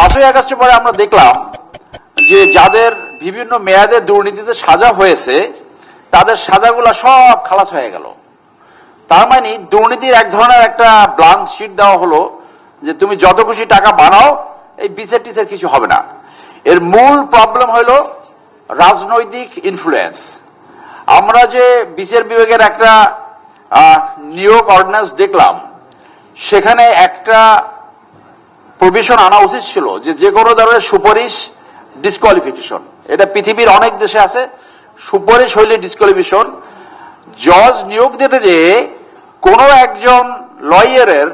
পাঁচই আগস্টের পরে আমরা দেখলাম যে যাদের বিভিন্ন মেয়াদে দুর্নীতিতে সাজা হয়েছে, তাদের সাজাগুলা সব খালাস হয়ে গেল। তার মানে দুর্নীতির এক ধরনের একটা ব্লান্ক শিট দেওয়া হলো যে তুমি যত খুশি টাকা বানাও, এই বিচার টিচার কিছু হবে না। এর মূল প্রবলেম হলো রাজনৈতিক ইনফ্লুয়েন্স আমরা যে বিচার বিভাগের একটা নিয়োগ অর্ডিন্যান্স দেখলাম, সেখানে একটা প্রভিশন আনা উচিত ছিল যে যে কোনো ধরনের সুপারিশ ডিসকোয়ালিফিকেশন এটা পৃথিবীর অনেক দেশে আছে। সুপারিশ হইলে ডিসকোয়ালিফিকেশন জজ নিয়োগ দিতে যে কোনো একজন লয়ারের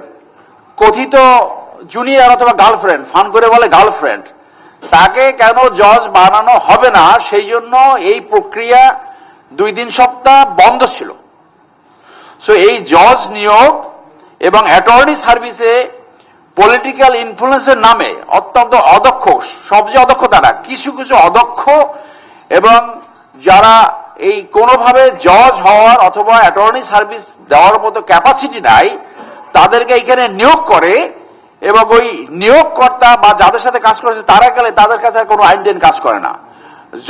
কথিত জুনিয়র অথবা গার্লফ্রেন্ড, ফান করে বলে গার্লফ্রেন্ড, তাকে কেন জজ বানানো হবে না, সেই জন্য এই প্রক্রিয়া দুই দিন সপ্তাহ বন্ধ ছিল। সো এই জজ নিয়োগ এবং অ্যাটর্নি সার্ভিসে পলিটিক্যাল ইনফ্লুয়েন্সের নামে অত্যন্ত অদক্ষ, সবচেয়ে অদক্ষ তারা। কিছু কিছু অদক্ষ এবং যারা এই কোনোভাবে জজ হওয়ার অথবা অ্যাটর্নি সার্ভিস দেওয়ার মতো ক্যাপাসিটি নাই, তাদেরকে এখানে নিয়োগ করে এবং ওই নিয়োগকর্তা বা যাদের সাথে কাজ করেছে তারা গেলে তাদের কাছে কোনো আইন টেন কাজ করে না।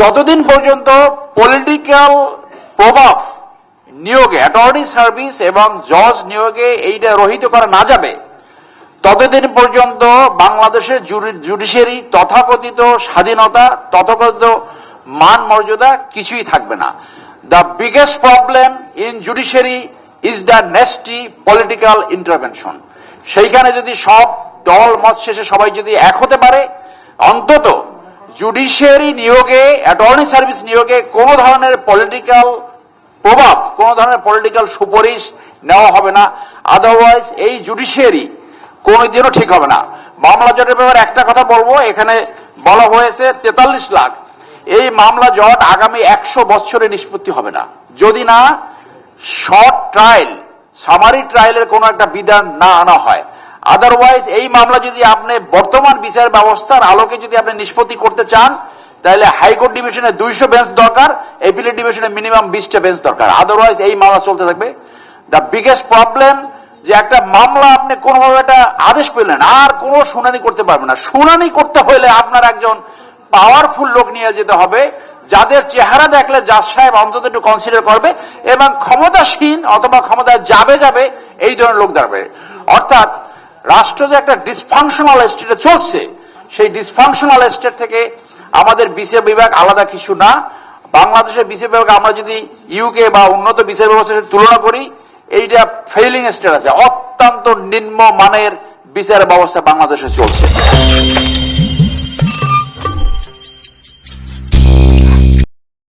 যতদিন পর্যন্ত পলিটিক্যাল প্রভাব নিয়োগে অ্যাটর্নি সার্ভিস এবং জজ নিয়োগে এইটা রহিত করা না যাবে ততদিন পর্যন্ত বাংলাদেশের জুডিশিয়ারি তথাকথিত স্বাধীনতা, তথাকথিত মান মর্যাদা কিছুই থাকবে না। The biggest problem in judiciary is the nasty political intervention সেইখানে যদি সব দল মত শেষে সবাই যদি এক হতে পারে, অন্তত জুডিশিয়ারি নিয়োগে অ্যাটর্নি সার্ভিস নিয়োগে কোনো ধরনের পলিটিক্যাল প্রভাব, কোন ধরনের পলিটিক্যাল সুপারিশ নেওয়া হবে না। আদারওয়াইজ এই জুডিশিয়ারি কোনোদিনও ঠিক হবে না। মামলা জটের ব্যাপারে একটা কথা বলব, এখানে বলা হয়েছে তেতাল্লিশ লাখ। এই মামলা জট আগামী একশো বছরে নিষ্পত্তি হবে না। যদি না, শর্ট ট্রায়াল, সামারি ট্রায়ালের কোনো একটা বিধান না আনা হয়। আদারওয়াইজ এই মামলা যদি আপনি বর্তমান বিচার ব্যবস্থার আলোকে যদি আপনি নিষ্পত্তি করতে চান, তাহলে হাইকোর্ট ডিভিশনে দুইশো বেঞ্চ দরকার, এপিলেট ডিভিশনে মিনিমাম বিশটা বেঞ্চ দরকার। আদারওয়াইজ এই মামলা চলতে থাকবে। দ্য বিগেস্ট প্রবলেম যে একটা মামলা আপনি কোনোভাবে একটা আদেশ পেলেন, আর কোনো শুনানি করতে পারবেন না। শুনানি করতে হলে আপনার একজন পাওয়ারফুল লোক নিয়ে যেতে হবে, যাদের চেহারা দেখলে জাজ সাহেব অন্তত একটু কনসিডার করবে, এবং ক্ষমতাসীন অথবা ক্ষমতা যাবে যাবে এই ধরনের লোক দাঁড়াবে। অর্থাৎ রাষ্ট্র যে একটা ডিসফাংশনাল স্টেটে চলছে, সেই ডিসফাংশনাল স্টেট থেকে আমাদের বিচার বিভাগ আলাদা কিছু না। বাংলাদেশের বিচার বিভাগ আমরা যদি ইউকে বা উন্নত বিচার ব্যবস্থার সাথে তুলনা করি এইটা ফেইলিং স্টেট আছে। অত্যন্ত নিম্ন মানের বিচার ব্যবস্থা বাংলাদেশে চলছে।